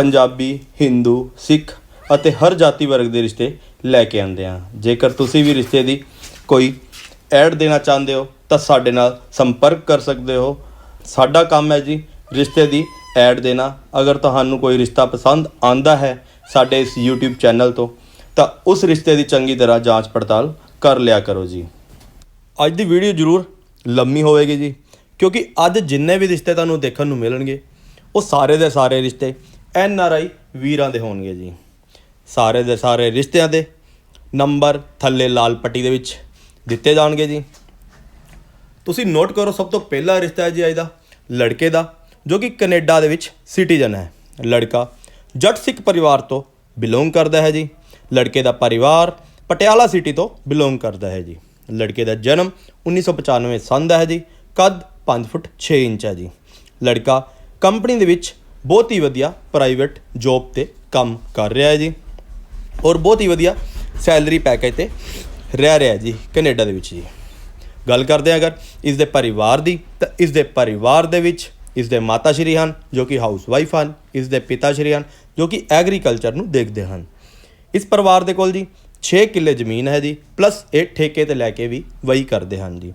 ਪੰਜਾਬੀ, ਹਿੰਦੂ, ਸਿੱਖ ਅਤੇ ਹਰ ਜਾਤੀ ਵਰਗ ਦੇ ਰਿਸ਼ਤੇ ਲੈ ਕੇ ਆਉਂਦੇ ਹਾਂ। ਜੇਕਰ ਤੁਸੀਂ ਵੀ ਰਿਸ਼ਤੇ ਦੀ ਕੋਈ ਐਡ ਦੇਣਾ ਚਾਹੁੰਦੇ ਹੋ, ਤਾਂ ਸਾਡੇ ਨਾਲ ਸੰਪਰਕ ਕਰ ਸਕਦੇ ਹੋ। ਸਾਡਾ ਕੰਮ ਹੈ ਜੀ ਰਿਸ਼ਤੇ ਦੀ ਐਡ ਦੇਣਾ। ਅਗਰ ਤੁਹਾਨੂੰ ਕੋਈ ਰਿਸ਼ਤਾ ਪਸੰਦ ਆਂਦਾ ਹੈ ਸਾਡੇ ਇਸ YouTube ਚੈਨਲ ਤੋਂ, ਤਾਂ ਉਸ ਰਿਸ਼ਤੇ ਦੀ ਚੰਗੀ ਤਰ੍ਹਾਂ ਜਾਂਚ ਪੜਤਾਲ ਕਰ ਲਿਆ ਕਰੋ ਜੀ। ਅੱਜ ਦੀ ਵੀਡੀਓ ਜ਼ਰੂਰ ਲੰਮੀ ਹੋਵੇਗੀ ਜੀ, ਕਿਉਂਕਿ ਅੱਜ ਜਿੰਨੇ ਵੀ ਰਿਸ਼ਤੇ ਤੁਹਾਨੂੰ ਦੇਖਣ ਨੂੰ ਮਿਲਣਗੇ, ਉਹ ਸਾਰੇ ਦੇ ਸਾਰੇ ਰਿਸ਼ਤੇ ਐਨ ਆਰ ਆਈ ਵੀਰਾਂ ਦੇ ਹੋਣਗੇ ਜੀ। ਸਾਰੇ ਦੇ ਸਾਰੇ ਰਿਸ਼ਤਿਆਂ ਦੇ ਨੰਬਰ ਥੱਲੇ ਲਾਲ ਪੱਟੀ ਦੇ ਵਿੱਚ ਦਿੱਤੇ ਜਾਣਗੇ ਜੀ। ਤੁਸੀਂ ਨੋਟ ਕਰੋ, ਸਭ ਤੋਂ ਪਹਿਲਾ ਰਿਸ਼ਤਾ ਹੈ ਜੀ ਅੱਜ ਦਾ, ਲੜਕੇ ਦਾ, ਜੋ ਕਿ ਕੈਨੇਡਾ ਦੇ ਵਿੱਚ ਸਿਟੀਜ਼ਨ ਹੈ। ਲੜਕਾ ਜੱਟ ਸਿੱਖ ਪਰਿਵਾਰ ਤੋਂ ਬਿਲੋਂਗ ਕਰਦਾ ਹੈ ਜੀ। ਲੜਕੇ ਦਾ ਪਰਿਵਾਰ ਪਟਿਆਲਾ ਸਿਟੀ ਤੋਂ ਬਿਲੋਂਗ ਕਰਦਾ ਹੈ ਜੀ। ਲੜਕੇ ਦਾ ਜਨਮ 1995 ਸੰਨ ਦਾ ਹੈ ਜੀ। ਕੱਦ 5 ਫੁੱਟ 6 ਇੰਚ ਹੈ ਜੀ। ਲੜਕਾ ਕੰਪਨੀ ਦੇ ਵਿੱਚ ਬਹੁਤ ਹੀ ਵਧੀਆ ਪ੍ਰਾਈਵੇਟ ਜੌਬ ਤੇ ਕੰਮ ਕਰ ਰਿਹਾ ਹੈ ਜੀ। ਔਰ ਬਹੁਤ ਹੀ ਵਧੀਆ ਸੈਲਰੀ ਪੈਕੇਜ ਤੇ ਰਹਿ ਰਿਹਾ ਜੀ ਕੈਨੇਡਾ ਦੇ ਵਿੱਚ ਜੀ। ਗੱਲ ਕਰਦੇ ਹਾਂ ਅਗਰ ਇਸ ਦੇ ਪਰਿਵਾਰ ਦੀ, ਤਾਂ ਇਸ ਦੇ ਪਰਿਵਾਰ ਦੇ ਵਿੱਚ ਇਸ ਦੇ ਮਾਤਾ ਸ਼੍ਰੀ ਹਨ, ਜੋ ਕਿ ਹਾਊਸ ਵਾਈਫ ਹਨ, ਇਸ ਦੇ ਪਿਤਾ ਸ਼੍ਰੀ ਹਨ, ਜੋ ਕਿ ਐਗਰੀਕਲਚਰ ਨੂੰ ਦੇਖਦੇ ਹਨ। ਇਸ ਪਰਿਵਾਰ ਦੇ ਕੋਲ ਜੀ 6 ਕਿੱਲੇ ਜ਼ਮੀਨ ਹੈ ਜੀ ਪਲੱਸ ਇਹ ਠੇਕੇ ਤੇ ਲੈ ਕੇ ਵੀ ਵਹੀ ਕਰਦੇ ਹਨ ਜੀ।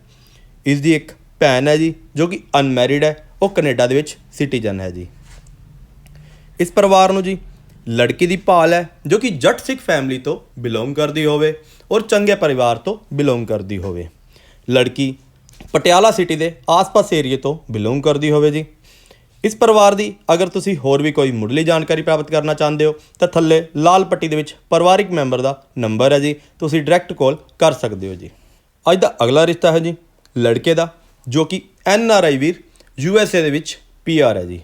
ਇਸ ਦੀ ਇੱਕ ਭੈਣ ਹੈ ਜੀ, ਜੋ ਕਿ ਅਨਮੈਰਿਡ ਹੈ, ਉਹ ਕੈਨੇਡਾ ਦੇ ਵਿੱਚ ਸਿਟੀਜ਼ਨ ਹੈ ਜੀ। ਇਸ ਪਰਿਵਾਰ ਨੂੰ ਜੀ। ਲੜਕੀ ਦੀ ਭਾਲ ਹੈ, ਜੋ ਕਿ ਜੱਟ ਸਿੱਖ ਫੈਮਿਲੀ ਤੋਂ ਬਿਲੋਂਗ ਕਰਦੀ ਹੋਵੇ ਔਰ ਚੰਗੇ ਪਰਿਵਾਰ ਤੋਂ ਬਿਲੋਂਗ ਕਰਦੀ ਹੋਵੇ। ਲੜਕੀ ਪਟਿਆਲਾ ਸਿਟੀ ਦੇ ਆਸ-ਪਾਸ ਏਰੀਏ ਤੋਂ ਬਿਲੋਂਗ ਕਰਦੀ ਹੋਵੇ ਜੀ। ਇਸ ਪਰਿਵਾਰ ਦੀ ਅਗਰ ਤੁਸੀਂ ਹੋਰ ਵੀ ਕੋਈ ਮੁੱਢਲੀ ਜਾਣਕਾਰੀ ਪ੍ਰਾਪਤ ਕਰਨਾ ਚਾਹੁੰਦੇ ਹੋ, ਤਾਂ ਥੱਲੇ ਲਾਲ ਪੱਟੀ ਦੇ ਵਿੱਚ ਪਰਿਵਾਰਿਕ ਮੈਂਬਰ ਦਾ ਨੰਬਰ ਹੈ ਜੀ। ਤੁਸੀਂ ਡਾਇਰੈਕਟ ਕਾਲ ਕਰ ਸਕਦੇ ਹੋ ਜੀ। ਅੱਜ ਦਾ ਅਗਲਾ ਰਿਸ਼ਤਾ ਹੈ ਜੀ, ਲੜਕੇ ਦਾ, ਜੋ ਕਿ ਐਨ ਆਰ ਆਈ ਵੀਰ ਯੂ ਐਸ ਏ ਦੇ ਵਿੱਚ ਪੀ ਆਰ ਹੈ ਜੀ।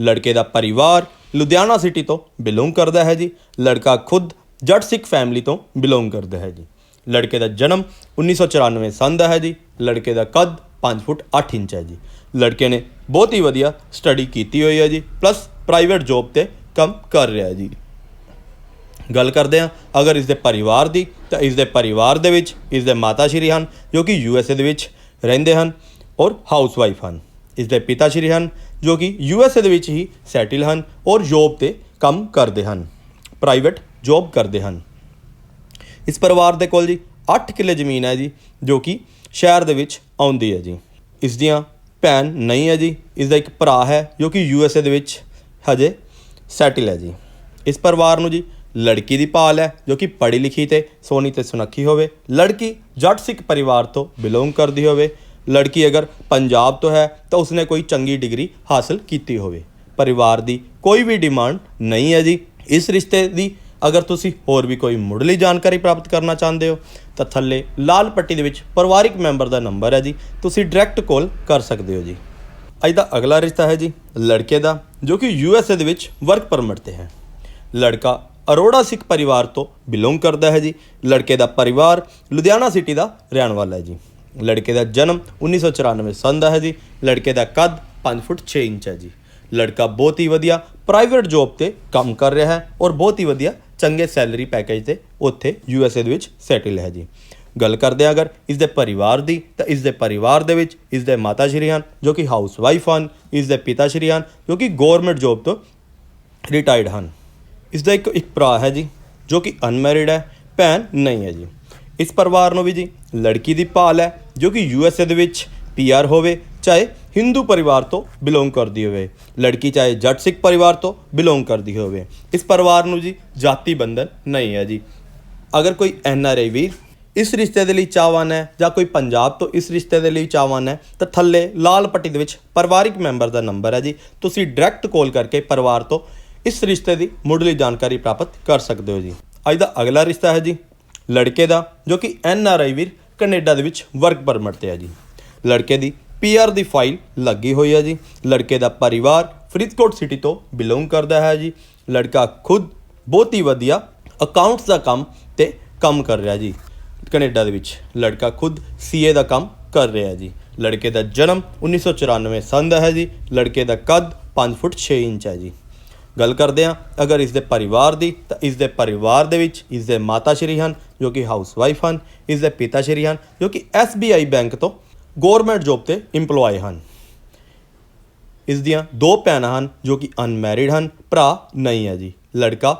ਲੜਕੇ ਦਾ ਪਰਿਵਾਰ ਲੁਧਿਆਣਾ ਸਿਟੀ ਤੋਂ ਬਿਲੋਂਗ ਕਰਦਾ ਹੈ ਜੀ। ਲੜਕਾ ਖੁਦ ਜੱਟ ਸਿੱਖ ਫੈਮਿਲੀ ਤੋਂ ਬਿਲੋਂਗ ਕਰਦਾ ਹੈ ਜੀ। ਲੜਕੇ ਦਾ ਜਨਮ 1994 ਸੰਨ ਦਾ ਹੈ ਜੀ। ਲੜਕੇ ਦਾ ਕੱਦ 5 ਫੁੱਟ 8 ਇੰਚ ਹੈ ਜੀ। ਲੜਕੇ ਨੇ ਬਹੁਤ ਹੀ ਵਧੀਆ ਸਟੱਡੀ ਕੀਤੀ ਹੋਈ ਹੈ ਜੀ। ਪਲੱਸ ਪ੍ਰਾਈਵੇਟ ਜੌਬ ਤੇ ਕੰਮ ਕਰ ਰਿਹਾ ਹੈ ਜੀ। ਗੱਲ ਕਰਦੇ ਹਾਂ, ਅਗਰ ਇਸ ਦੇ ਪਰਿਵਾਰ ਦੀ, ਤਾਂ ਇਸ ਦੇ ਪਰਿਵਾਰ ਦੇ ਵਿੱਚ ਇਸ ਦੇ ਮਾਤਾ ਸ਼੍ਰੀ ਹਨ, ਜੋ ਕਿ ਯੂ ਐਸ ਏ ਦੇ ਵਿੱਚ ਰਹਿੰਦੇ ਹਨ ਔਰ ਹਾਊਸ ਵਾਈਫ ਹਨ। ਇਸ ਦੇ ਪਿਤਾ ਸ਼੍ਰੀ ਹਨ, ਜੋ ਕਿ ਯੂ ਐਸ ਏ ਦੇ ਵਿੱਚ ਹੀ ਸੈਟਲ ਹਨ ਔਰ ਜੌਬ ਤੇ ਕੰਮ ਕਰਦੇ ਹਨ, ਪ੍ਰਾਈਵੇਟ ਜੌਬ ਕਰਦੇ ਹਨ। ਇਸ ਪਰਿਵਾਰ ਦੇ ਕੋਲ ਜੀ 8 ਕਿੱਲੇ ਜ਼ਮੀਨ ਹੈ ਜੀ, ਜੋ ਕਿ ਸ਼ਹਿਰ ਦੇ ਵਿੱਚ ਆਉਂਦੀ ਹੈ ਜੀ। ਇਸ ਦੀਆਂ ਭੈਣ ਨਹੀਂ ਹੈ ਜੀ, ਇਸ ਦਾ ਇੱਕ ਭਰਾ ਹੈ, ਜੋ ਕਿ ਯੂ ਐਸ ਏ ਦੇ ਵਿੱਚ ਹਜੇ ਸੈਟਲ ਹੈ ਜੀ। ਇਸ ਪਰਿਵਾਰ ਨੂੰ ਜੀ ਲੜਕੀ ਦੀ ਭਾਲ ਹੈ, ਜੋ ਕਿ ਪੜ੍ਹੀ ਲਿਖੀ ਤੇ ਸੋਹਣੀ ਤੇ ਸੁਨੱਖੀ ਹੋਵੇ। ਲੜਕੀ ਜੱਟ ਸਿੱਖ ਪਰਿਵਾਰ ਤੋਂ ਬਿਲੋਂਗ ਕਰਦੀ ਹੋਵੇ ਲੜਕੀ ਅਗਰ ਪੰਜਾਬ ਤੋਂ ਹੈ ਤਾਂ ਉਸਨੇ ਕੋਈ ਚੰਗੀ ਡਿਗਰੀ ਹਾਸਲ ਕੀਤੀ ਹੋਵੇ। ਪਰਿਵਾਰ ਦੀ ਕੋਈ ਵੀ ਡਿਮਾਂਡ ਨਹੀਂ ਹੈ ਜੀ। ਇਸ ਰਿਸ਼ਤੇ ਦੀ ਅਗਰ ਤੁਸੀਂ ਹੋਰ ਵੀ ਕੋਈ ਮੁੱਢਲੀ ਜਾਣਕਾਰੀ ਪ੍ਰਾਪਤ ਕਰਨਾ ਚਾਹੁੰਦੇ ਹੋ, ਤਾਂ ਥੱਲੇ ਲਾਲ ਪੱਟੀ ਦੇ ਵਿੱਚ ਪਰਿਵਾਰਿਕ ਮੈਂਬਰ ਦਾ ਨੰਬਰ ਹੈ ਜੀ। ਤੁਸੀਂ ਡਾਇਰੈਕਟ ਕਾਲ ਕਰ ਸਕਦੇ ਹੋ ਜੀ। ਅੱਜ ਦਾ ਅਗਲਾ ਰਿਸ਼ਤਾ ਹੈ ਜੀ ਲੜਕੇ ਦਾ, ਜੋ ਕਿ ਯੂ ਐਸ ਏ ਦੇ ਵਿੱਚ ਵਰਕ ਪਰਮਿਟ ਤੇ ਹੈ। ਲੜਕਾ ਅਰੋੜਾ ਸਿੱਖ ਪਰਿਵਾਰ ਤੋਂ ਬਿਲੋਂਗ ਕਰਦਾ ਹੈ ਜੀ। ਲੜਕੇ ਦਾ ਪਰਿਵਾਰ ਲੁਧਿਆਣਾ ਸਿਟੀ ਦਾ ਰਹਿਣ ਵਾਲਾ ਹੈ ਜੀ। ਲੜਕੇ ਦਾ ਜਨਮ 1994 ਸਨ ਦਾ ਹੈ ਜੀ, ਲੜਕੇ ਦਾ ਕੱਦ 5 ਫੁੱਟ 6 ਇੰਚ ਹੈ ਜੀ। ਲੜਕਾ ਬਹੁਤ ਹੀ ਵਧੀਆ ਪ੍ਰਾਈਵੇਟ ਜੌਬ ਤੇ ਕੰਮ ਕਰ ਰਿਹਾ ਹੈ ਔਰ ਬਹੁਤ ਹੀ ਵਧੀਆ ਚੰਗੇ ਸੈਲਰੀ ਪੈਕੇਜ ਤੇ ਉੱਥੇ ਯੂ ਐਸ ਏ ਦੇ ਵਿੱਚ ਸੈਟਲ ਹੈ ਜੀ। ਗੱਲ ਕਰਦੇ ਹਾਂ ਅਗਰ ਇਸ ਦੇ ਪਰਿਵਾਰ ਦੀ, ਤਾਂ ਇਸ ਦੇ ਪਰਿਵਾਰ ਦੇ ਵਿੱਚ ਇਸ ਦੇ ਮਾਤਾ ਸ਼੍ਰੀ ਹਨ, ਜੋ ਕਿ ਹਾਊਸ ਵਾਈਫ ਹਨ, ਇਸ ਦੇ ਪਿਤਾ ਸ਼੍ਰੀ ਹਨ, ਜੋ ਕਿ ਗਵਰਨਮੈਂਟ ਜੌਬ ਤੋਂ ਰਿਟਾਇਰਡ ਹਨ। ਇਸ ਦਾ ਇੱਕ ਇੱਕ ਭਰਾ ਹੈ ਜੀ, ਜੋ ਕਿ ਅਨਮੈਰਿਡ ਹੈ, ਭੈਣ ਨਹੀਂ ਹੈ ਜੀ। ਇਸ ਪਰਿਵਾਰ ਨੂੰ ਵੀ ਜੀ, ਲੜਕੀ ਦੀ ਭਾਲ ਹੈ ਜੋ ਕਿ ਯੂ ਐਸ ਏ ਦੇ ਵਿੱਚ ਪੀਆਰ ਹੋਵੇ, ਚਾਹੇ ਹਿੰਦੂ ਪਰਿਵਾਰ ਤੋਂ ਬਿਲੋਂਗ ਕਰਦੀ ਹੋਵੇ, ਲੜਕੀ ਚਾਹੇ ਜੱਟ ਸਿੱਖ ਪਰਿਵਾਰ ਤੋਂ ਬਿਲੋਂਗ ਕਰਦੀ ਹੋਵੇ। ਇਸ ਪਰਿਵਾਰ ਨੂੰ ਜੀ ਜਾਤੀ ਬੰਧਨ ਨਹੀਂ ਹੈ ਜੀ। ਅਗਰ ਕੋਈ ਐਨ ਆਰ ਆਈ ਵੀਰ ਇਸ ਰਿਸ਼ਤੇ ਦੇ ਲਈ ਚਾਹਵਾਨ ਹੈ ਜਾਂ ਕੋਈ ਪੰਜਾਬ ਤੋਂ ਇਸ ਰਿਸ਼ਤੇ ਦੇ ਲਈ ਚਾਹਵਾਨ ਹੈ, ਤਾਂ ਥੱਲੇ ਲਾਲ ਪੱਟੀ ਦੇ ਵਿੱਚ ਪਰਿਵਾਰਿਕ ਮੈਂਬਰ ਦਾ ਨੰਬਰ ਹੈ ਜੀ। ਤੁਸੀਂ ਡਾਇਰੈਕਟ ਕਾਲ ਕਰਕੇ ਪਰਿਵਾਰ ਤੋਂ ਇਸ ਰਿਸ਼ਤੇ ਦੀ ਮੁੱਢਲੀ ਜਾਣਕਾਰੀ ਪ੍ਰਾਪਤ ਕਰ ਸਕਦੇ ਹੋ ਜੀ। ਅੱਜ ਦਾ ਅਗਲਾ ਰਿਸ਼ਤਾ ਹੈ ਜੀ ਲੜਕੇ ਦਾ, ਜੋ ਕਿ N R I Veer Canada ਦੇ ਵਿੱਚ ਵਰਕ ਪਰਮਿਟ ਤੇ ਹੈ ਜੀ। ਲੜਕੇ ਦੀ ਪੀਆਰ ਦੀ ਫਾਈਲ ਲੱਗੀ ਹੋਈ ਹੈ ਜੀ। ਲੜਕੇ ਦਾ ਪਰਿਵਾਰ ਫਰੀਦਕੋਟ ਸਿਟੀ ਤੋਂ ਬਿਲੋਂਗ ਕਰਦਾ ਹੈ ਜੀ। ਲੜਕਾ ਖੁਦ ਬਹੁਤ ਹੀ ਵਧੀਆ ਅਕਾਊਂਟਸ ਦਾ ਕੰਮ ਤੇ ਕੰਮ ਕਰ ਰਿਹਾ ਜੀ। ਕੈਨੇਡਾ ਦੇ ਵਿੱਚ ਲੜਕਾ ਖੁਦ ਸੀਏ ਦਾ ਕੰਮ ਕਰ ਰਿਹਾ ਜੀ। ਲੜਕੇ ਦਾ ਜਨਮ 1994 ਸੰਨ ਦਾ ਹੈ ਜੀ। ਲੜਕੇ ਦਾ ਕੱਦ 5 ਫੁੱਟ 6 ਇੰਚ ਹੈ ਜੀ। ਗੱਲ ਕਰਦੇ ਹਾਂ, ਅਗਰ ਇਸ ਦੇ ਪਰਿਵਾਰ ਦੀ ਤਾਂ ਇਸ ਦੇ ਪਰਿਵਾਰ ਦੇ ਵਿੱਚ ਇਸ ਦੇ ਮਾਤਾ ਸ਼੍ਰੀ ਹਨ ਜੋ ਕਿ ਹਾਊਸ ਵਾਈਫ ਹਨ ਇਸ ਦੇ ਪਿਤਾ ਸ਼੍ਰੀ ਹਨ, ਜੋ ਕਿ SBI ਬੈਂਕ ਤੋਂ ਗਵਰਨਮੈਂਟ ਜੌਬ ਤੇ EMPLOYE ਹਨ। ਇਸ ਦੀਆਂ ਦੋ ਭੈਣਾਂ ਹਨ, ਜੋ ਕਿ ਅਨਮੈਰਿਡ ਹਨ, ਭਰਾ ਨਹੀਂ ਹੈ ਜੀ, ਲੜਕਾ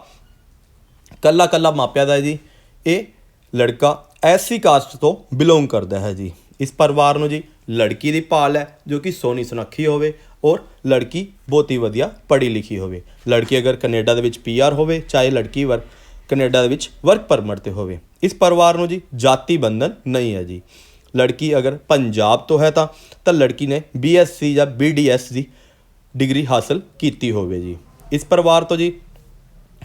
ਕੱਲਾ ਕੱਲਾ ਮਾਪਿਆਂ ਦਾ ਹੈ ਜੀ, ਇਹ ਲੜਕਾ ਐਸੀ ਕਾਸਟ ਤੋਂ ਬਿਲੋਂਗ ਕਰਦਾ ਹੈ ਜੀ। ਇਸ ਪਰਿਵਾਰ ਨੂੰ ਜੀ ਲੜਕੀ ਦੀ ਭਾਲ ਹੈ, ਜੋ ਕਿ ਸੋਹਣੀ ਸੁਨੱਖੀ ਹੋਵੇ ਔਰ ਲੜਕੀ ਬਹੁਤ ਹੀ ਵਧੀਆ ਪੜ੍ਹੀ ਲਿਖੀ ਹੋਵੇ। ਲੜਕੀ ਅਗਰ ਕੈਨੇਡਾ ਦੇ ਵਿੱਚ ਪੀਆਰ ਹੋਵੇ, ਚਾਹੇ ਲੜਕੀ ਵਰਕ ਕੈਨੇਡਾ ਦੇ ਵਿੱਚ ਵਰਕ ਪਰਮਿਟ ਤੇ ਹੋਵੇ। ਇਸ ਪਰਿਵਾਰ ਨੂੰ ਜੀ ਜਾਤੀ ਬੰਧਨ ਨਹੀਂ ਹੈ ਜੀ। ਲੜਕੀ ਅਗਰ ਪੰਜਾਬ ਤੋਂ ਹੈ ਤਾਂ ਤਾਂ ਲੜਕੀ ਨੇ ਬੀਐਸਸੀ ਜਾਂ ਬੀਡੀਐਸ ਦੀ ਡਿਗਰੀ ਹਾਸਲ ਕੀਤੀ ਹੋਵੇ ਜੀ। ਇਸ ਪਰਿਵਾਰ ਤੋਂ ਜੀ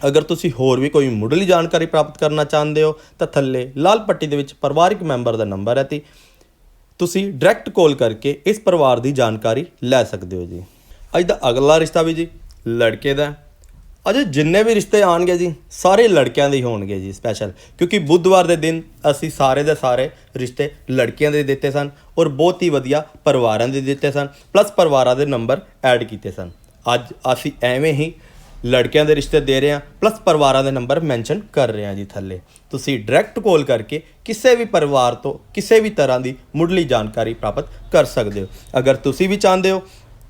ਅਗਰ ਤੁਸੀਂ ਹੋਰ ਵੀ ਕੋਈ ਮੁੱਢਲੀ ਜਾਣਕਾਰੀ ਪ੍ਰਾਪਤ ਕਰਨਾ ਚਾਹੁੰਦੇ ਹੋ, ਤਾਂ ਥੱਲੇ ਲਾਲ ਪੱਟੀ ਦੇ ਵਿੱਚ ਪਰਿਵਾਰਿਕ ਮੈਂਬਰ ਦਾ ਨੰਬਰ ਹੈ ਤੇ ਤੁਸੀਂ ਡਾਇਰੈਕਟ ਕਾਲ ਕਰਕੇ ਇਸ ਪਰਿਵਾਰ ਦੀ ਜਾਣਕਾਰੀ ਲੈ ਸਕਦੇ ਹੋ ਜੀ। ਅੱਜ ਦਾ ਅਗਲਾ ਰਿਸ਼ਤਾ ਵੀ ਜੀ ਲੜਕੇ ਦਾ ਅਜੇ ਜਿੰਨੇ ਵੀ ਰਿਸ਼ਤੇ ਆਣਗੇ ਜੀ, ਸਾਰੇ ਲੜਕਿਆਂ ਦੇ ਹੋਣਗੇ ਜੀ ਸਪੈਸ਼ਲ ਕਿਉਂਕਿ ਬੁੱਧਵਾਰ ਦੇ ਦਿਨ ਅਸੀਂ ਸਾਰੇ ਦੇ ਸਾਰੇ ਰਿਸ਼ਤੇ ਲੜਕੀਆਂ ਦੇ ਦਿੱਤੇ ਸਨ ਔਰ ਬਹੁਤ ਹੀ ਵਧੀਆ ਪਰਿਵਾਰਾਂ ਦੇ ਦਿੱਤੇ ਸਨ ਪਲੱਸ ਪਰਿਵਾਰਾਂ ਦੇ ਨੰਬਰ ਐਡ ਕੀਤੇ ਸਨ। ਅੱਜ ਅਸੀਂ ਐਵੇਂ ਹੀ ਲੜਕਿਆਂ ਦੇ ਰਿਸ਼ਤੇ ਦੇ ਰਹੇ ਹਾਂ ਪਲੱਸ ਪਰਿਵਾਰਾਂ ਦੇ ਨੰਬਰ ਮੈਂਸ਼ਨ ਕਰ ਰਹੇ ਹਾਂ ਜੀ ਥੱਲੇ। ਤੁਸੀਂ ਡਾਇਰੈਕਟ ਕਾਲ ਕਰਕੇ ਕਿਸੇ ਵੀ ਪਰਿਵਾਰ ਤੋਂ ਕਿਸੇ ਵੀ ਤਰ੍ਹਾਂ ਦੀ ਮੁੱਢਲੀ ਜਾਣਕਾਰੀ ਪ੍ਰਾਪਤ ਕਰ ਸਕਦੇ ਹੋ। ਅਗਰ ਤੁਸੀਂ ਵੀ ਚਾਹੁੰਦੇ ਹੋ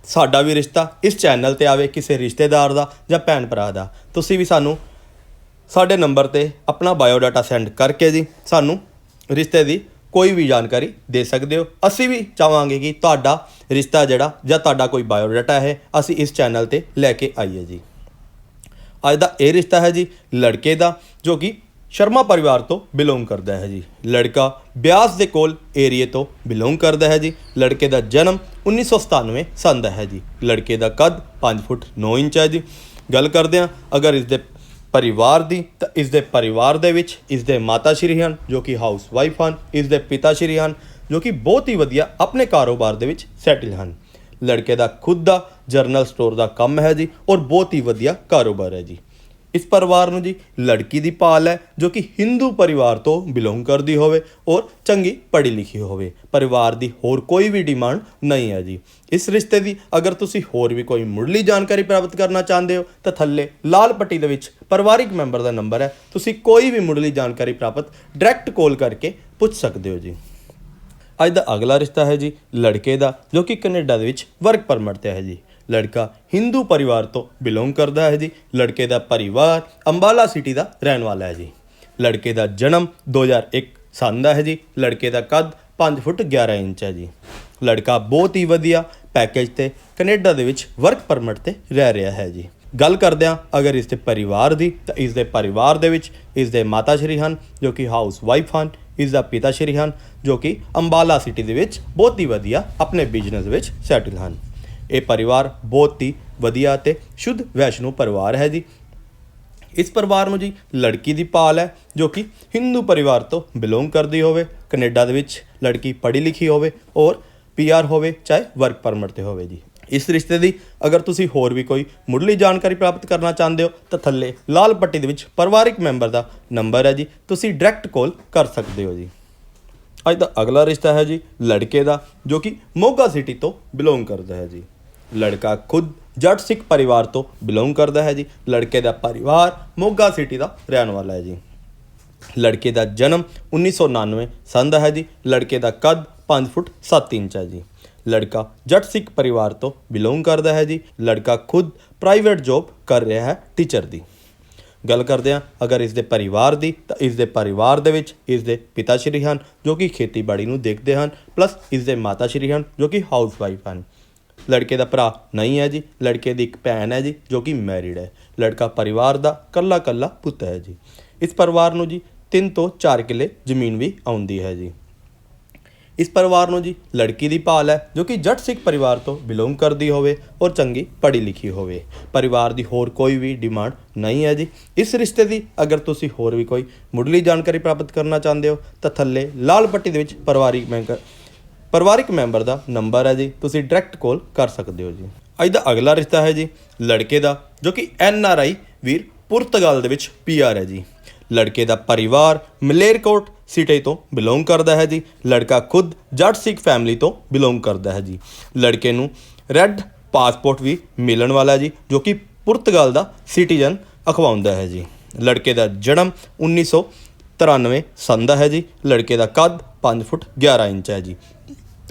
ਸਾਡਾ ਵੀ ਰਿਸ਼ਤਾ ਇਸ ਚੈਨਲ ਤੇ ਆਵੇ, ਕਿਸੇ ਰਿਸ਼ਤੇਦਾਰ ਦਾ ਜਾਂ ਭੈਣ ਭਰਾ ਦਾ। ਤੁਸੀਂ ਵੀ ਸਾਨੂੰ ਸਾਡੇ ਨੰਬਰ ਤੇ ਆਪਣਾ ਬਾਇਓ ਡਾਟਾ ਸੈਂਡ ਕਰਕੇ ਜੀ ਸਾਨੂੰ ਰਿਸ਼ਤੇ ਦੀ ਕੋਈ ਵੀ ਜਾਣਕਾਰੀ ਦੇ ਸਕਦੇ ਹੋ। ਅਸੀਂ ਵੀ ਚਾਹਾਂਗੇ ਕਿ ਤੁਹਾਡਾ ਰਿਸ਼ਤਾ ਜਿਹੜਾ ਜਾਂ ਤੁਹਾਡਾ ਕੋਈ ਬਾਇਓ ਡਾਟਾ ਹੈ, ਅਸੀਂ ਇਸ ਚੈਨਲ ਤੇ ਲੈ ਕੇ ਆਈਏ ਜੀ। ਅੱਜ ਦਾ ਇਹ ਰਿਸ਼ਤਾ ਹੈ ਜੀ ਲੜਕੇ ਦਾ, ਜੋ ਕਿ ਸ਼ਰਮਾ ਪਰਿਵਾਰ ਤੋਂ ਬਿਲੋਂਗ ਕਰਦਾ ਹੈ ਜੀ। ਲੜਕਾ ਬਿਆਸ ਦੇ ਕੋਲ ਏਰੀਏ ਤੋਂ ਬਿਲੋਂਗ ਕਰਦਾ ਹੈ ਜੀ। ਲੜਕੇ ਦਾ ਜਨਮ 1997 ਸੰਨ ਦਾ ਹੈ ਜੀ। ਲੜਕੇ ਦਾ ਕੱਦ 5 ਫੁੱਟ 9 ਇੰਚ ਹੈ ਜੀ। ਗੱਲ ਕਰਦੇ ਹਾਂ, ਅਗਰ ਇਸ ਦੇ ਪਰਿਵਾਰ ਦੀ, ਤਾਂ ਇਸ ਦੇ ਪਰਿਵਾਰ ਦੇ ਵਿੱਚ ਇਸ ਦੇ ਮਾਤਾ ਸ਼੍ਰੀ ਹਨ, ਜੋ ਕਿ ਹਾਊਸ ਵਾਈਫ ਹਨ। ਇਸ ਦੇ ਪਿਤਾ ਸ਼੍ਰੀ ਹਨ, ਜੋ ਕਿ ਬਹੁਤ ਹੀ ਵਧੀਆ ਆਪਣੇ ਕਾਰੋਬਾਰ ਦੇ ਵਿੱਚ ਸੈਟਲ ਹਨ। ਲੜਕੇ ਦਾ ਖੁਦ ਦਾ ਜਰਨਲ ਸਟੋਰ ਦਾ ਕੰਮ ਹੈ ਜੀ, ਔਰ ਬਹੁਤ ਹੀ ਵਧੀਆ ਕਾਰੋਬਾਰ ਹੈ ਜੀ। ਇਸ ਪਰਿਵਾਰ ਨੂੰ ਜੀ ਲੜਕੀ ਦੀ ਭਾਲ ਹੈ, ਜੋ ਕਿ ਹਿੰਦੂ ਪਰਿਵਾਰ ਤੋਂ ਬਿਲੋਂਗ ਕਰਦੀ ਹੋਵੇ ਔਰ ਚੰਗੀ ਪੜ੍ਹੀ ਲਿਖੀ ਹੋਵੇ। ਪਰਿਵਾਰ ਦੀ ਹੋਰ ਕੋਈ ਵੀ ਡਿਮਾਂਡ ਨਹੀਂ ਹੈ ਜੀ। ਇਸ ਰਿਸ਼ਤੇ ਦੀ ਅਗਰ ਤੁਸੀਂ ਹੋਰ ਵੀ ਕੋਈ ਮੁੱਢਲੀ ਜਾਣਕਾਰੀ ਪ੍ਰਾਪਤ ਕਰਨਾ ਚਾਹੁੰਦੇ ਹੋ, ਤਾਂ ਥੱਲੇ ਲਾਲ ਪੱਟੀ ਦੇ ਵਿੱਚ ਪਰਿਵਾਰਿਕ ਮੈਂਬਰ ਦਾ ਨੰਬਰ ਹੈ। ਤੁਸੀਂ ਕੋਈ ਵੀ ਮੁੱਢਲੀ ਜਾਣਕਾਰੀ ਪ੍ਰਾਪਤ ਡਾਇਰੈਕਟ ਕਾਲ ਕਰਕੇ ਪੁੱਛ ਸਕਦੇ ਹੋ ਜੀ। ਅੱਜ ਦਾ ਅਗਲਾ ਰਿਸ਼ਤਾ ਹੈ ਜੀ ਲੜਕੇ ਦਾ, ਜੋ ਕਿ ਕੈਨੇਡਾ ਦੇ ਵਿੱਚ ਵਰਕ ਪਰਮਿਟ ਤੇ ਹੈ ਜੀ। ਲੜਕਾ ਹਿੰਦੂ ਪਰਿਵਾਰ ਤੋਂ ਬਿਲੋਂਗ ਕਰਦਾ ਹੈ ਜੀ। ਲੜਕੇ ਦਾ ਪਰਿਵਾਰ ਅੰਬਾਲਾ ਸਿਟੀ ਦਾ ਰਹਿਣ ਵਾਲਾ ਹੈ ਜੀ। ਲੜਕੇ ਦਾ ਜਨਮ 2001 ਸੰਨ ਦਾ ਹੈ ਜੀ। ਲੜਕੇ ਦਾ ਕੱਦ 5 ਫੁੱਟ 11 ਇੰਚ ਹੈ ਜੀ। ਲੜਕਾ ਬਹੁਤ ਹੀ ਵਧੀਆ ਪੈਕੇਜ ਤੇ ਕੈਨੇਡਾ ਦੇ ਵਿੱਚ ਵਰਕ ਪਰਮਿਟ ਤੇ ਰਹਿ ਰਿਹਾ ਹੈ ਜੀ। ਗੱਲ ਕਰਦੇ ਹਾਂ ਅਗਰ ਇਸ ਦੇ ਪਰਿਵਾਰ ਦੀ ਤਾਂ ਇਸ ਦੇ ਪਰਿਵਾਰ ਦੇ ਵਿੱਚ ਇਸ ਦੇ ਮਾਤਾ ਸ਼੍ਰੀ ਹਨ, ਜੋ ਕਿ ਹਾਊਸ ਵਾਈਫ ਹਨ, ਇਸ ਦਾ ਪਿਤਾ ਸ਼੍ਰੀ ਹਨ, ਜੋ ਕਿ ਅੰਬਾਲਾ ਸਿਟੀ ਦੇ ਵਿੱਚ ਬਹੁਤ ਹੀ ਵਧੀਆ ਆਪਣੇ ਬਿਜ਼ਨਸ ਵਿੱਚ ਸੈਟਲ ਹਨ। ਇਹ ਪਰਿਵਾਰ ਬਹੁਤ ਹੀ ਵਧੀਆ ਤੇ ਸ਼ੁੱਧ ਵੈਸ਼ਨੂ ਪਰਿਵਾਰ ਹੈ ਜੀ। ਇਸ ਪਰਿਵਾਰ ਨੂੰ ਜੀ ਲੜਕੀ ਦੀ ਭਾਲ ਹੈ, ਜੋ ਕਿ ਹਿੰਦੂ ਪਰਿਵਾਰ ਤੋਂ ਬਿਲੋਂਗ ਕਰਦੀ ਹੋਵੇ, ਕੈਨੇਡਾ ਦੇ ਵਿੱਚ ਲੜਕੀ ਪੜ੍ਹੀ ਲਿਖੀ ਹੋਵੇ ਔਰ ਪੀਆਰ ਹੋਵੇ, ਚਾਹੇ ਵਰਕ ਪਰਮਿਟ ਤੇ ਹੋਵੇ ਜੀ। ਇਸ ਰਿਸ਼ਤੇ ਦੀ ਅਗਰ ਤੁਸੀਂ ਹੋਰ ਵੀ ਕੋਈ ਮੁੱਢਲੀ ਜਾਣਕਾਰੀ ਪ੍ਰਾਪਤ ਕਰਨਾ ਚਾਹੁੰਦੇ ਹੋ, ਤਾਂ ਥੱਲੇ ਲਾਲ ਪੱਟੀ ਦੇ ਵਿੱਚ ਪਰਿਵਾਰਿਕ ਮੈਂਬਰ ਦਾ ਨੰਬਰ ਹੈ ਜੀ। ਤੁਸੀਂ ਡਾਇਰੈਕਟ ਕਾਲ ਕਰ ਸਕਦੇ ਹੋ ਜੀ। ਅੱਜ ਦਾ ਅਗਲਾ ਰਿਸ਼ਤਾ ਹੈ ਜੀ ਲੜਕੇ ਦਾ, ਜੋ ਕਿ ਮੋਗਾ ਸਿਟੀ ਤੋਂ ਬਿਲੋਂਗ ਕਰਦਾ ਹੈ ਜੀ। ਲੜਕਾ ਖੁਦ ਜੱਟ ਸਿੱਖ ਪਰਿਵਾਰ ਤੋਂ ਬਿਲੋਂਗ ਕਰਦਾ ਹੈ ਜੀ। ਲੜਕੇ ਦਾ ਪਰਿਵਾਰ ਮੋਗਾ ਸਿਟੀ ਦਾ ਰਹਿਣ ਵਾਲਾ ਹੈ ਜੀ। ਲੜਕੇ ਦਾ ਜਨਮ 1999 ਸੰਨ ਦਾ ਹੈ ਜੀ। ਲੜਕੇ ਦਾ ਕੱਦ 5 ਫੁੱਟ 7 ਇੰਚ ਹੈ ਜੀ। ਲੜਕਾ ਜੱਟ ਸਿੱਖ ਪਰਿਵਾਰ ਤੋਂ ਬਿਲੋਂਗ ਕਰਦਾ ਹੈ ਜੀ। ਲੜਕਾ ਖੁਦ ਪ੍ਰਾਈਵੇਟ ਜੌਬ ਕਰ ਰਿਹਾ ਹੈ ਟੀਚਰ ਦੀ। ਗੱਲ ਕਰਦੇ ਹਾਂ, ਅਗਰ ਇਸ ਦੇ ਪਰਿਵਾਰ ਦੀ, ਤਾਂ ਇਸ ਦੇ ਪਰਿਵਾਰ ਦੇ ਵਿੱਚ ਇਸ ਦੇ ਪਿਤਾ ਸ਼੍ਰੀ ਹਨ, ਜੋ ਕਿ ਖੇਤੀਬਾੜੀ ਨੂੰ ਦੇਖਦੇ ਹਨ ਪਲੱਸ ਇਸ ਦੇ ਮਾਤਾ ਸ਼੍ਰੀ ਹਨ, ਜੋ ਕਿ ਹਾਊਸਵਾਈਫ ਹਨ। ਲੜਕੇ ਦਾ ਭਰਾ ਨਹੀਂ ਹੈ ਜੀ, ਲੜਕੇ ਦੀ ਇੱਕ ਭੈਣ ਹੈ ਜੀ, ਜੋ ਕਿ ਮੈਰਿਡ ਹੈ। ਲੜਕਾ ਪਰਿਵਾਰ ਦਾ ਕੱਲਾ ਕੱਲਾ ਪੁੱਤ ਹੈ ਜੀ। ਇਸ ਪਰਿਵਾਰ ਨੂੰ ਜੀ 3 ਤੋਂ 4 ਕਿੱਲੇ ਜ਼ਮੀਨ ਵੀ ਆਉਂਦੀ ਹੈ ਜੀ। ਇਸ ਪਰਿਵਾਰ ਨੂੰ ਜੀ ਲੜਕੀ ਦੀ ਭਾਲ ਹੈ, ਜੋ ਕਿ ਜੱਟ ਸਿੱਖ ਪਰਿਵਾਰ ਤੋਂ ਬਿਲੋਂਗ ਕਰਦੀ ਹੋਵੇ ਔਰ ਚੰਗੀ ਪੜ੍ਹੀ ਲਿਖੀ ਹੋਵੇ। ਪਰਿਵਾਰ ਦੀ ਹੋਰ ਕੋਈ ਵੀ ਡਿਮਾਂਡ ਨਹੀਂ ਹੈ ਜੀ। ਇਸ ਰਿਸ਼ਤੇ ਦੀ ਅਗਰ ਤੁਸੀਂ ਹੋਰ ਵੀ ਕੋਈ ਮੁੱਢਲੀ ਜਾਣਕਾਰੀ ਪ੍ਰਾਪਤ ਕਰਨਾ ਚਾਹੁੰਦੇ ਹੋ, ਤਾਂ ਥੱਲੇ ਲਾਲ ਪੱਟੀ ਦੇ ਵਿੱਚ ਪਰਿਵਾਰਿਕ ਮੈਂਬਰ ਪਰਿਵਾਰਿਕ ਮੈਂਬਰ ਦਾ ਨੰਬਰ ਹੈ ਜੀ, ਤੁਸੀਂ ਡਾਇਰੈਕਟ ਕਾਲ ਕਰ ਸਕਦੇ ਹੋ ਜੀ। ਅੱਜ ਦਾ ਅਗਲਾ ਰਿਸ਼ਤਾ ਹੈ ਜੀ, ਲੜਕੇ ਦਾ, ਜੋ ਕਿ ਐਨ ਆਰ ਆਈ ਵੀਰ ਪੁਰਤਗਾਲ ਦੇ ਵਿੱਚ ਪੀ ਆਰ ਹੈ ਜੀ। ਲੜਕੇ ਦਾ ਪਰਿਵਾਰ ਮਲੇਰਕੋਟ ਸਿਟੀ ਤੋਂ ਬਿਲੋਂਗ ਕਰਦਾ ਹੈ ਜੀ। ਲੜਕਾ ਖੁਦ ਜੱਟ ਸਿੱਖ ਫੈਮਿਲੀ ਤੋਂ ਬਿਲੋਂਗ ਕਰਦਾ ਹੈ ਜੀ। ਲੜਕੇ ਨੂੰ ਰੈੱਡ ਪਾਸਪੋਰਟ ਵੀ ਮਿਲਣ ਵਾਲਾ ਹੈ ਜੀ, ਜੋ ਕਿ ਪੁਰਤਗਾਲ ਦਾ ਸਿਟੀਜ਼ਨ ਅਖਵਾਉਂਦਾ ਹੈ ਜੀ। ਲੜਕੇ ਦਾ ਜਨਮ 19 93 ਸੰਦਾ ਹੈ ਜੀ। ਲੜਕੇ ਦਾ ਕੱਦ 5 ਫੁੱਟ 11 ਇੰਚ ਹੈ ਜੀ।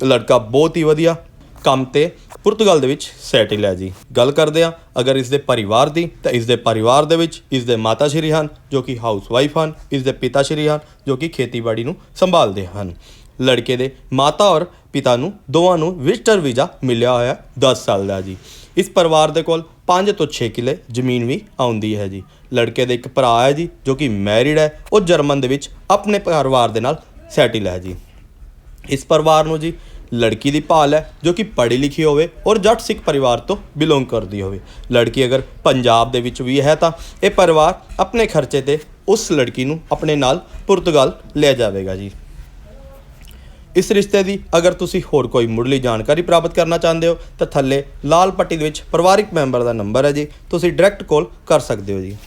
ਲੜਕਾ ਬਹੁਤ ਹੀ ਵਧੀਆ ਕੰਮ ਤੇ ਪੁਰਤਗਾਲ ਦੇ ਵਿੱਚ ਸੈਟਲ ਹੈ ਜੀ। ਗੱਲ ਕਰਦੇ ਆ ਅਗਰ ਇਸ ਦੇ ਪਰਿਵਾਰ ਦੀ, ਤਾਂ ਇਸ ਦੇ ਪਰਿਵਾਰ ਦੇ ਵਿੱਚ ਇਸ ਦੇ ਮਾਤਾ ਸ਼੍ਰੀ ਹਨ, ਜੋ ਕਿ ਹਾਊਸ ਵਾਈਫ ਹਨ, ਇਸ ਦੇ ਪਿਤਾ ਸ਼੍ਰੀ ਹਨ, ਜੋ ਕਿ ਖੇਤੀਬਾੜੀ ਨੂੰ ਸੰਭਾਲਦੇ ਹਨ। ਲੜਕੇ ਦੇ ਮਾਤਾ ਔਰ ਪਿਤਾ ਨੂੰ, ਦੋਵਾਂ ਨੂੰ ਵਿਜ਼ਟਰ ਵੀਜ਼ਾ ਮਿਲਿਆ ਹੋਇਆ 10 ਸਾਲ ਦਾ ਜੀ। ਇਸ ਪਰਿਵਾਰ ਦੇ ਕੋਲ 5 ਤੋਂ 6 ਕਿੱਲੇ ਜ਼ਮੀਨ ਵੀ ਆਉਂਦੀ ਹੈ ਜੀ। ਲੜਕੇ ਦੇ ਇੱਕ ਭਰਾ ਹੈ ਜੀ, ਜੋ ਕਿ ਮੈਰਿਡ ਹੈ, ਉਹ ਜਰਮਨ ਦੇ ਵਿੱਚ ਆਪਣੇ ਪਰਿਵਾਰ ਦੇ ਨਾਲ ਸੈਟਲ ਹੈ ਜੀ। ਇਸ ਪਰਿਵਾਰ ਨੂੰ ਜੀ ਲੜਕੀ ਦੀ ਭਾਲ ਹੈ, ਜੋ ਕਿ ਪੜ੍ਹੀ ਲਿਖੀ ਹੋਵੇ ਔਰ ਜੱਟ ਸਿੱਖ ਪਰਿਵਾਰ ਤੋਂ ਬਿਲੋਂਗ ਕਰਦੀ ਹੋਵੇ। ਲੜਕੀ ਅਗਰ ਪੰਜਾਬ ਦੇ ਵਿੱਚ ਵੀ ਹੈ ਤਾਂ ਇਹ ਪਰਿਵਾਰ ਆਪਣੇ ਖਰਚੇ ਤੇ ਉਸ ਲੜਕੀ ਨੂੰ ਆਪਣੇ ਨਾਲ ਪੁਰਤਗਾਲ ਲੈ ਜਾਵੇਗਾ ਜੀ। ਇਸ ਰਿਸ਼ਤੇ ਦੀ ਅਗਰ ਤੁਸੀਂ ਹੋਰ ਕੋਈ ਮੁੱਢਲੀ ਜਾਣਕਾਰੀ ਪ੍ਰਾਪਤ ਕਰਨਾ ਚਾਹੁੰਦੇ ਹੋ, ਤਾਂ ਥੱਲੇ ਲਾਲ ਪੱਟੀ ਦੇ ਵਿੱਚ ਪਰਿਵਾਰਿਕ ਮੈਂਬਰ ਦਾ ਨੰਬਰ ਹੈ ਜੀ। ਤੁਸੀਂ ਡਾਇਰੈਕਟ ਕਾਲ ਕਰ ਸਕਦੇ ਹੋ ਜੀ।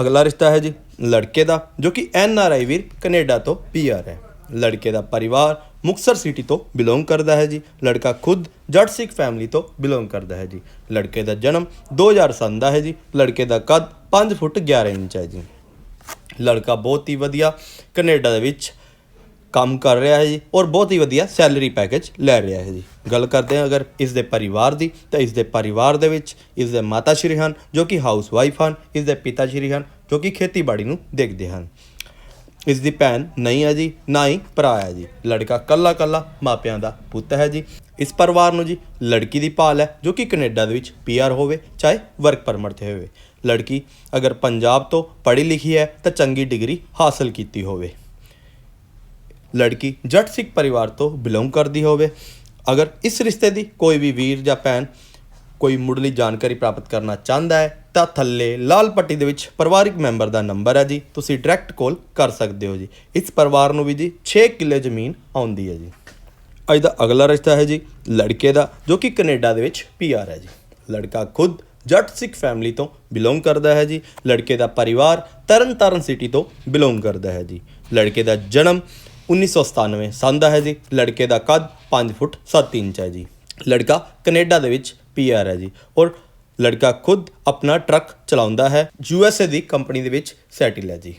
ਅਗਲਾ ਰਿਸ਼ਤਾ ਹੈ ਜੀ ਲੜਕੇ ਦਾ, ਜੋ ਕਿ N R I Veer Canada ਤੋਂ ਪੀ ਆਰ ਹੈ। ਲੜਕੇ ਦਾ ਪਰਿਵਾਰ ਮੁਕਸਰ ਸਿਟੀ ਤੋਂ ਬਿਲੋਂਗ ਕਰਦਾ ਹੈ ਜੀ। ਲੜਕਾ ਖੁਦ ਜੱਟ ਸਿੱਖ ਫੈਮਿਲੀ ਤੋਂ ਬਿਲੋਂਗ ਕਰਦਾ ਹੈ ਜੀ। ਲੜਕੇ ਦਾ ਜਨਮ 2007 ਦਾ ਹੈ ਜੀ। ਲੜਕੇ ਦਾ ਕੱਦ 5 ਫੁੱਟ 11 ਇੰਚ ਹੈ ਜੀ। ਲੜਕਾ ਬਹੁਤ ਹੀ ਵਧੀਆ ਕੈਨੇਡਾ ਦੇ ਵਿੱਚ ਕੰਮ ਕਰ ਰਿਹਾ ਹੈ ਜੀ ਔਰ ਬਹੁਤ ਹੀ ਵਧੀਆ ਸੈਲਰੀ ਪੈਕੇਜ ਲੈ ਰਿਹਾ ਹੈ ਜੀ। ਗੱਲ ਕਰਦੇ ਹਾਂ ਅਗਰ ਇਸ ਦੇ ਪਰਿਵਾਰ ਦੀ, ਤਾਂ ਇਸ ਦੇ ਪਰਿਵਾਰ ਦੇ ਵਿੱਚ ਇਸ ਦੇ ਮਾਤਾ ਸ਼੍ਰੀ ਹਨ, ਜੋ ਕਿ ਹਾਊਸ ਵਾਈਫ ਹਨ, ਇਸ ਦੇ ਪਿਤਾ ਸ਼੍ਰੀ ਹਨ, ਜੋ ਕਿ ਖੇਤੀਬਾੜੀ ਨੂੰ ਦੇਖਦੇ ਹਨ। ਇਸ ਦੀ ਭੈਣ ਨਹੀਂ ਹੈ ਜੀ, ਨਾ ਹੀ ਭਰਾ ਹੈ ਜੀ। ਲੜਕਾ ਕੱਲਾ ਕੱਲਾ ਮਾਪਿਆਂ ਦਾ ਪੁੱਤ ਹੈ ਜੀ। ਇਸ ਪਰਿਵਾਰ ਨੂੰ ਜੀ ਲੜਕੀ ਦੀ ਭਾਲ ਹੈ, ਜੋ ਕਿ ਕੈਨੇਡਾ ਦੇ ਵਿੱਚ ਪੀਆਰ ਹੋਵੇ, ਚਾਹੇ ਵਰਕ ਪਰਮਿਟ ਤੇ ਹੋਵੇ। ਲੜਕੀ ਅਗਰ ਪੰਜਾਬ ਤੋਂ ਪੜ੍ਹੀ ਲਿਖੀ ਹੈ, ਤਾਂ ਚੰਗੀ ਡਿਗਰੀ ਹਾਸਲ ਕੀਤੀ ਹੋਵੇ। ਲੜਕੀ ਜੱਟ ਸਿੱਖ ਪਰਿਵਾਰ ਤੋਂ ਬਿਲੋਂਗ ਕਰਦੀ ਹੋਵੇ, ਅਗਰ ਇਸ ਰਿਸ਼ਤੇ ਦੀ ਕੋਈ ਵੀ ਵੀਰ ਜਾਂ ਭੈਣ ਕੋਈ ਮੁੱਢਲੀ ਜਾਣਕਾਰੀ ਪ੍ਰਾਪਤ ਕਰਨਾ ਚਾਹੁੰਦਾ ਹੈ, ਤਾਂ ਥੱਲੇ ਲਾਲ ਪੱਟੀ ਦੇ ਵਿੱਚ ਪਰਿਵਾਰਿਕ ਮੈਂਬਰ ਦਾ ਨੰਬਰ ਹੈ ਜੀ। ਤੁਸੀਂ ਡਾਇਰੈਕਟ ਕਾਲ ਕਰ ਸਕਦੇ ਹੋ ਜੀ। ਇਸ ਪਰਿਵਾਰ ਨੂੰ ਵੀ ਜੀ 6 ਕਿੱਲੇ ਜ਼ਮੀਨ ਆਉਂਦੀ ਹੈ ਜੀ। ਅੱਜ ਦਾ ਅਗਲਾ ਰਿਸ਼ਤਾ ਹੈ ਜੀ ਲੜਕੇ ਦਾ, ਜੋ ਕਿ ਕੈਨੇਡਾ ਦੇ ਵਿੱਚ ਪੀਆਰ ਹੈ ਜੀ। ਲੜਕਾ ਖੁਦ ਜੱਟ ਸਿੱਖ ਫੈਮਿਲੀ ਤੋਂ ਬਿਲੋਂਗ ਕਰਦਾ ਹੈ ਜੀ। ਲੜਕੇ ਦਾ ਪਰਿਵਾਰ ਤਰਨਤਾਰਨ ਸਿਟੀ ਤੋਂ ਬਿਲੋਂਗ ਕਰਦਾ ਹੈ ਜੀ। ਲੜਕੇ ਦਾ ਜਨਮ 1997 ਸੰਨ ਦਾ ਹੈ ਜੀ, ਲੜਕੇ ਦਾ ਕੱਦ 5 ਫੁੱਟ 7 ਇੰਚ ਹੈ ਜੀ। ਲੜਕਾ ਕੈਨੇਡਾ ਦੇ ਵਿੱਚ ਪੀਆਰ ਹੈ ਜੀ ਔਰ ਲੜਕਾ ਖੁਦ ਆਪਣਾ ਟਰੱਕ ਚਲਾਉਂਦਾ ਹੈ ਯੂਐਸਏ ਦੀ ਕੰਪਨੀ ਦੇ ਵਿੱਚ ਸੈਟਲ ਹੈ ਜੀ।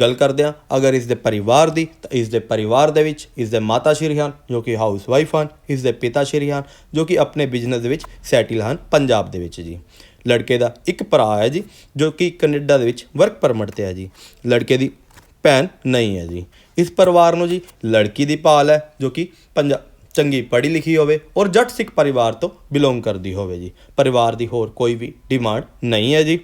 ਗੱਲ ਕਰਦੇ ਹਾਂ, ਅਗਰ ਇਸ ਦੇ ਪਰਿਵਾਰ ਦੀ, ਤਾਂ ਇਸ ਦੇ ਪਰਿਵਾਰ ਦੇ ਵਿੱਚ ਇਸ ਦੇ ਮਾਤਾ ਸ਼੍ਰੀ ਹਨ ਜੋ ਕਿ ਹਾਊਸ ਵਾਈਫ ਹਨ, ਇਸ ਦੇ ਪਿਤਾ ਸ਼੍ਰੀ ਹਨ ਜੋ ਕਿ ਆਪਣੇ ਬਿਜ਼ਨਸ ਦੇ ਵਿੱਚ ਸੈਟਲ ਹਨ ਪੰਜਾਬ ਦੇ ਵਿੱਚ ਜੀ। ਲੜਕੇ ਦਾ ਇੱਕ ਭਰਾ ਹੈ ਜੀ, ਜੋ ਕਿ ਕੈਨੇਡਾ ਦੇ ਵਿੱਚ ਵਰਕ ਪਰਮਿਟ ਤੇ ਹੈ ਜੀ। ਲੜਕੇ ਦੀ ਭੈਣ ਨਹੀਂ ਹੈ ਜੀ। ਇਸ ਪਰਿਵਾਰ ਨੂੰ ਜੀ ਲੜਕੀ ਦੀ ਭਾਲ ਹੈ, ਜੋ ਕਿ ਪੰਜਾਬ ਚੰਗੀ ਪੜ੍ਹੀ ਲਿਖੀ ਹੋਵੇ ਔਰ ਜੱਟ ਸਿੱਖ ਪਰਿਵਾਰ ਤੋਂ ਬਿਲੋਂਗ ਕਰਦੀ ਹੋਵੇ ਜੀ। ਪਰਿਵਾਰ ਦੀ ਹੋਰ ਕੋਈ ਵੀ ਡਿਮਾਂਡ ਨਹੀਂ ਹੈ ਜੀ।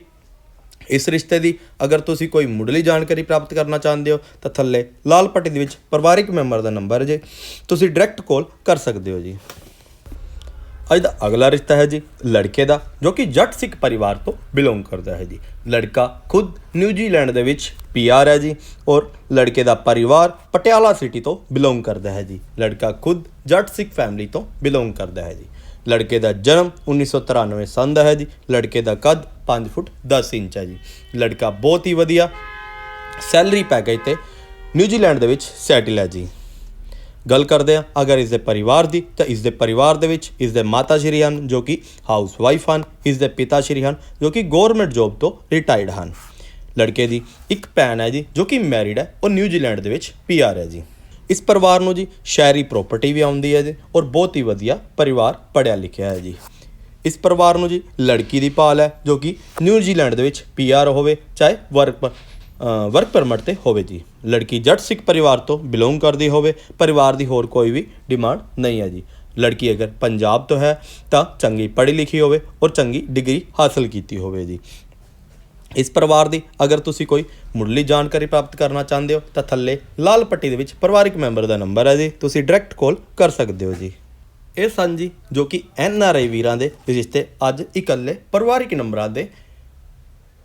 ਇਸ ਰਿਸ਼ਤੇ ਦੀ ਅਗਰ ਤੁਸੀਂ ਕੋਈ ਮੁੱਢਲੀ ਜਾਣਕਾਰੀ ਪ੍ਰਾਪਤ ਕਰਨਾ ਚਾਹੁੰਦੇ ਹੋ, ਤਾਂ ਥੱਲੇ ਲਾਲ ਪੱਟੀ ਦੇ ਵਿੱਚ ਪਰਿਵਾਰਿਕ ਮੈਂਬਰ ਦਾ ਨੰਬਰ ਜੇ। ਤੁਸੀਂ ਡਾਇਰੈਕਟ ਕਾਲ ਕਰ ਸਕਦੇ ਹੋ ਜੀ। ਅੱਜ ਦਾ ਅਗਲਾ ਰਿਸ਼ਤਾ ਹੈ ਜੀ ਲੜਕੇ ਦਾ, ਜੋ ਕਿ ਜੱਟ ਸਿੱਖ ਪਰਿਵਾਰ ਤੋਂ ਬਿਲੋਂਗ ਕਰਦਾ ਹੈ ਜੀ। ਲੜਕਾ ਖੁਦ ਨਿਊਜ਼ੀਲੈਂਡ ਦੇ ਵਿੱਚ ਪੀਆਰ ਹੈ ਜੀ ਔਰ ਲੜਕੇ ਦਾ ਪਰਿਵਾਰ ਪਟਿਆਲਾ ਸਿਟੀ ਤੋਂ ਬਿਲੋਂਗ ਕਰਦਾ ਹੈ ਜੀ। ਲੜਕਾ ਖੁਦ ਜੱਟ ਸਿੱਖ ਫੈਮਿਲੀ ਤੋਂ ਬਿਲੋਂਗ ਕਰਦਾ ਹੈ ਜੀ। ਲੜਕੇ ਦਾ ਜਨਮ 1993 ਸੰਨ ਦਾ ਹੈ ਜੀ। ਲੜਕੇ ਦਾ ਕੱਦ 5 ਫੁੱਟ 10 ਇੰਚ ਹੈ ਜੀ। ਲੜਕਾ ਬਹੁਤ ਹੀ ਵਧੀਆ ਸੈਲਰੀ ਪੈਕੇਜ ਤੇ ਨਿਊਜ਼ੀਲੈਂਡ ਦੇ ਵਿੱਚ ਸੈਟਲ ਹੈ ਜੀ। ਗੱਲ ਕਰਦੇ ਹਾਂ। ਅਗਰ ਇਸ ਦੇ ਪਰਿਵਾਰ ਦੀ, ਤਾਂ ਇਸ ਦੇ ਪਰਿਵਾਰ ਦੇ ਵਿੱਚ ਇਸ ਦੇ ਮਾਤਾ ਸ਼੍ਰੀ ਹਨ, ਜੋ ਕਿ ਹਾਊਸ ਵਾਈਫ ਹਨ ਇਸ ਦੇ ਪਿਤਾ ਸ਼੍ਰੀ ਹਨ, ਜੋ ਕਿ ਗਵਰਨਮੈਂਟ ਜੌਬ ਤੋਂ ਰਿਟਾਇਰਡ ਹਨ। ਲੜਕੇ ਦੀ ਇੱਕ ਭੈਣ ਹੈ ਜੀ, ਜੋ ਕਿ ਮੈਰਿਡ ਹੈ, ਉਹ ਨਿਊਜ਼ੀਲੈਂਡ ਦੇ ਵਿੱਚ ਪੀਆਰ ਹੈ ਜੀ। ਇਸ ਪਰਿਵਾਰ ਨੂੰ ਜੀ ਸ਼ਹਿਰੀ ਪ੍ਰਾਪਰਟੀ ਵੀ ਆਉਂਦੀ ਹੈ ਜੀ, ਔਰ ਬਹੁਤ ਹੀ ਵਧੀਆ ਪਰਿਵਾਰ ਪੜਿਆ ਲਿਖਿਆ ਹੈ ਜੀ। ਇਸ ਪਰਿਵਾਰ ਨੂੰ ਜੀ ਲੜਕੀ ਦੀ ਭਾਲ ਹੈ, ਜੋ ਕਿ ਨਿਊਜ਼ੀਲੈਂਡ ਦੇ ਵਿੱਚ ਪੀਆਰ ਹੋਵੇ, ਚਾਹੇ ਵਰਕ ਵਰਕ ਪਰਮਿਟ ਤੇ ਹੋਵੇ ਜੀ। ਲੜਕੀ ਜੱਟ ਸਿੱਖ ਪਰਿਵਾਰ ਤੋਂ ਬਿਲੋਂਗ ਕਰਦੀ ਹੋਵੇ, ਪਰਿਵਾਰ ਦੀ ਹੋਰ ਕੋਈ ਵੀ ਡਿਮਾਂਡ ਨਹੀਂ ਹੈ ਜੀ। ਲੜਕੀ ਅਗਰ ਪੰਜਾਬ ਤੋਂ ਹੈ, ਤਾਂ ਚੰਗੀ ਪੜ੍ਹੀ ਲਿਖੀ ਹੋਵੇ ਔਰ ਚੰਗੀ ਡਿਗਰੀ ਹਾਸਲ ਕੀਤੀ ਹੋਵੇ ਜੀ। ਇਸ ਪਰਿਵਾਰ ਦੀ ਅਗਰ ਤੁਸੀਂ ਕੋਈ ਮੁੱਢਲੀ ਜਾਣਕਾਰੀ ਪ੍ਰਾਪਤ ਕਰਨਾ ਚਾਹੁੰਦੇ ਹੋ, ਤਾਂ ਥੱਲੇ ਲਾਲ ਪੱਟੀ ਦੇ ਵਿੱਚ ਪਰਿਵਾਰਿਕ ਮੈਂਬਰ ਦਾ ਨੰਬਰ ਹੈ ਜੀ। ਤੁਸੀਂ ਡਾਇਰੈਕਟ ਕਾਲ ਕਰ ਸਕਦੇ ਹੋ ਜੀ। ਇਹ ਸਨ ਜੀ, ਜੋ ਕਿ ਐਨ ਆਰ ਆਈ ਵੀਰਾਂ ਦੇ ਰਿਸ਼ਤੇ ਅੱਜ ਇਕੱਲੇ ਪਰਿਵਾਰਿਕ ਨੰਬਰਾਂ ਦੇ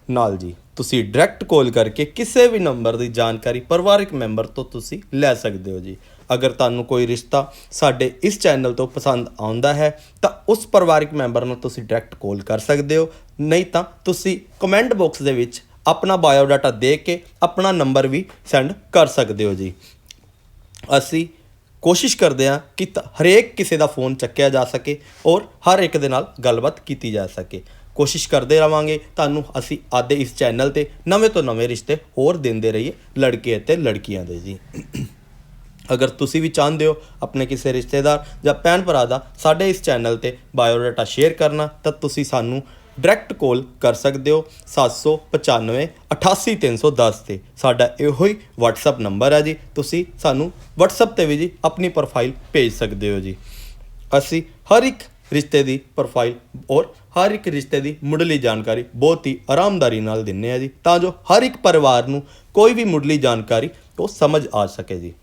ਨਾਲ ਜੀ। ਤੁਸੀਂ ਡਾਇਰੈਕਟ ਕਾਲ ਕਰਕੇ ਕਿਸੇ ਵੀ ਨੰਬਰ ਦੀ ਜਾਣਕਾਰੀ ਪਰਿਵਾਰਿਕ ਮੈਂਬਰ ਤੋਂ ਤੁਸੀਂ ਲੈ ਸਕਦੇ ਹੋ ਜੀ। ਅਗਰ ਤੁਹਾਨੂੰ ਕੋਈ ਰਿਸ਼ਤਾ ਸਾਡੇ ਇਸ ਚੈਨਲ ਤੋਂ ਪਸੰਦ ਆਉਂਦਾ ਹੈ, ਤਾਂ ਉਸ ਪਰਿਵਾਰਿਕ ਮੈਂਬਰ ਨੂੰ ਤੁਸੀਂ ਡਾਇਰੈਕਟ ਕਾਲ ਕਰ ਸਕਦੇ ਹੋ। ਨਹੀਂ ਤਾਂ ਤੁਸੀਂ ਕਮੈਂਟ ਬਾਕਸ ਦੇ ਵਿੱਚ ਆਪਣਾ ਬਾਇਓਡਾਟਾ ਦੇ ਕੇ ਆਪਣਾ ਨੰਬਰ ਵੀ ਸੈਂਡ ਕਰ ਸਕਦੇ ਹੋ ਜੀ। ਅਸੀਂ ਕੋਸ਼ਿਸ਼ ਕਰਦੇ ਹਾਂ ਕਿ ਤ- ਹਰੇਕ ਕਿਸੇ ਦਾ ਫੋਨ ਚੱਕਿਆ ਜਾ ਸਕੇ ਔਰ ਹਰ ਇੱਕ ਦੇ ਨਾਲ ਗੱਲਬਾਤ ਕੀਤੀ ਜਾ ਸਕੇ। ਕੋਸ਼ਿਸ਼ ਕਰਦੇ ਰਵਾਂਗੇ। ਤੁਹਾਨੂੰ ਅਸੀਂ ਆਦੇ ਇਸ ਚੈਨਲ ਤੇ ਨਵੇਂ ਤੋਂ ਨਵੇਂ ਰਿਸ਼ਤੇ ਹੋਰ ਦਿੰਦੇ ਰਹੀਏ, ਲੜਕੇ ਅਤੇ ਲੜਕੀਆਂ ਦੇ ਜੀ। ਅਗਰ ਤੁਸੀਂ ਵੀ ਚਾਹੁੰਦੇ ਹੋ ਆਪਣੇ ਕਿਸੇ ਰਿਸ਼ਤੇਦਾਰ ਜਾਂ ਭੈਣ ਭਰਾ ਦਾ ਸਾਡੇ ਇਸ ਚੈਨਲ ਤੇ ਬਾਇਓਡਾਟਾ ਸ਼ੇਅਰ ਕਰਨਾ, ਤਾਂ ਤੁਸੀਂ ਸਾਨੂੰ ਡਾਇਰੈਕਟ ਕਾਲ ਕਰ ਸਕਦੇ ਹੋ 795 88310 ਤੇ। ਸਾਡਾ ਇਹੋ ਹੀ WhatsApp ਨੰਬਰ ਹੈ ਜੀ। ਤੁਸੀਂ ਸਾਨੂੰ WhatsApp ਤੇ ਵੀ ਜੀ ਆਪਣੀ ਪ੍ਰੋਫਾਈਲ ਭੇਜ ਸਕਦੇ ਹੋ ਜੀ। ਅਸੀਂ ਹਰ ਇੱਕ ਰਿਸ਼ਤੇ ਦੀ ਪ੍ਰੋਫਾਈਲ ਔਰ ਹਰ ਇੱਕ ਰਿਸ਼ਤੇ ਦੀ ਮੁੱਢਲੀ ਜਾਣਕਾਰੀ ਬਹੁਤ ਹੀ ਆਰਾਮਦਾਰੀ ਨਾਲ ਦਿੰਨੇ ਆ ਜੀ, ਤਾਂ ਜੋ ਹਰ ਇੱਕ ਪਰਿਵਾਰ ਨੂੰ ਕੋਈ ਵੀ ਮੁੱਢਲੀ ਜਾਣਕਾਰੀ ਉਹ ਸਮਝ ਆ ਸਕੇ ਜੀ।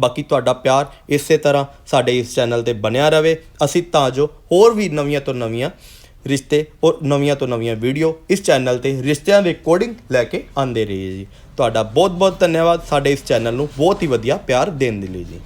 ਬਾਕੀ ਤੁਹਾਡਾ ਪਿਆਰ ਇਸੇ ਤਰ੍ਹਾਂ ਸਾਡੇ ਇਸ ਚੈਨਲ ਤੇ ਬਣਿਆ ਰਵੇ। ਅਸੀਂ ਤਾਂ ਜੋ ਹੋਰ ਵੀ ਨਵੀਆਂ ਤੋਂ ਨਵੀਆਂ ਰਿਸ਼ਤੇ ਔਰ ਨਵੀਆਂ ਤੋਂ ਨਵੀਆਂ ਵੀਡੀਓ ਇਸ ਚੈਨਲ ਤੇ ਰਿਸ਼ਤਿਆਂ ਦੇ ਅਕੋਰਡਿੰਗ ਲੈ ਕੇ ਆਉਂਦੇ ਰਹੀਏ ਜੀ। ਤੁਹਾਡਾ ਬਹੁਤ ਬਹੁਤ ਧੰਨਵਾਦ ਸਾਡੇ ਇਸ ਚੈਨਲ ਨੂੰ ਬਹੁਤ ਹੀ ਵਧੀਆ ਪਿਆਰ ਦੇਣ ਦੇ ਲਈ ਜੀ।